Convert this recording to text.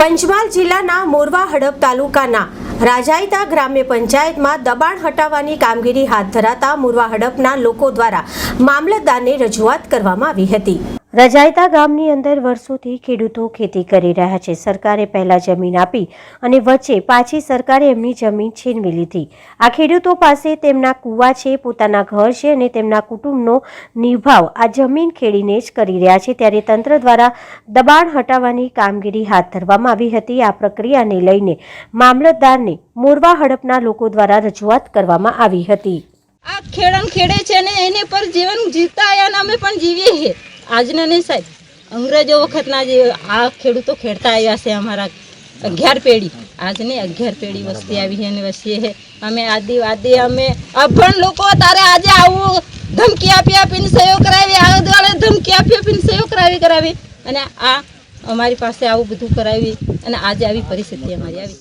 પંચમહાલ જિલ્લાના મોરવા હડપ તાલુકાના રાજાઈતા ગ્રામ્ય પંચાયતમાં દબાણ હટાવવાની કામગીરી હાથ ધરાતા મોરવા હડપના લોકો દ્વારા મામલતદારને રજૂઆત કરવામાં આવી હતી. રજાઈતા ગામની અંદર વર્ષોથી ખેડૂતો ખેતી કરી રહ્યા છે. સરકારે પહેલા જમીન આપી અને વચ્ચે પાછી સરકારે એમની જમીન છીનવી લીધી. આ ખેડૂતો પાસે તેમના કૂવા છે, પોતાના ઘર છે અને તેમના કુટુંબનો નિભાવ આ જમીન ખેડીને જ કરી રહ્યા છે. ત્યારે તંત્ર દ્વારા દબાણ હટાવવાની કામગીરી હાથ ધરવામાં આવી હતી. આ પ્રક્રિયાને લઈને મામલતદારને મોરવા હડપના લોકો દ્વારા રજૂઆત કરવામાં આવી હતી. આ ખેડન ખેડે છે અને એને પર જીવન જીવતા અમે પણ જીવીએ છીએ. આજના નહીં સાહેબ. અંગ્રેજો વખતના જે આ ખેડૂતો ખેડતા આવ્યા છે અમારા અગિયાર પેઢી. આજની અગિયાર પેઢી વસ્તી આવી છે અને વસીએ છે. અમે આદિવાદી અમે અભણ લોકો તારે આજે આવું ધમકી આપી આપીને સહયો કરાવી આગળ ધમકી આપી આપીને સહયોગ કરાવી કરાવી. અને આ અમારી પાસે આવું બધું કરાવી અને આજે આવી પરિસ્થિતિ અમારી આવી.